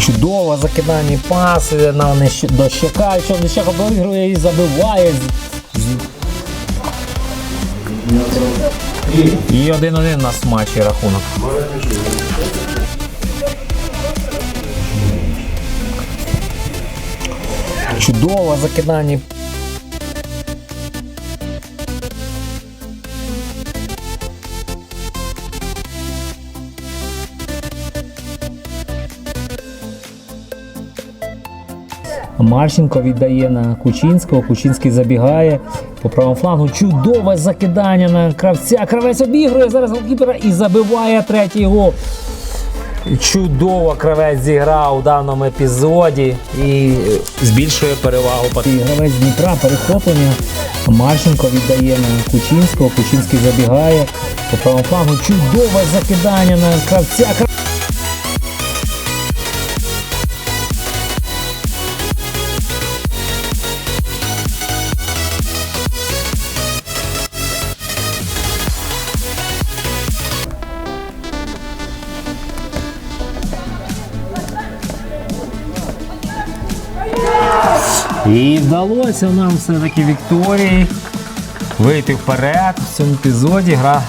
Чудово закидання паси на до Щека, що Нещека доігрує і забиває. І один-один у нас в рахунок. Чудово закидання. Марченко віддає на Кучинського. Кучинський забігає по правому флангу. Чудове закидання на кравця. Кравець обігрує зараз голкіпера і забиває третій гол. Чудово кравець зіграв у даному епізоді і збільшує перевагу. І гравець Дніпра перехоплення. Марченко віддає на Кучинського. Кучинський забігає по правому флангу. Чудове закидання на кравця. І вдалося нам все-таки Вікторії вийти вперед в цьому епізоді. Гра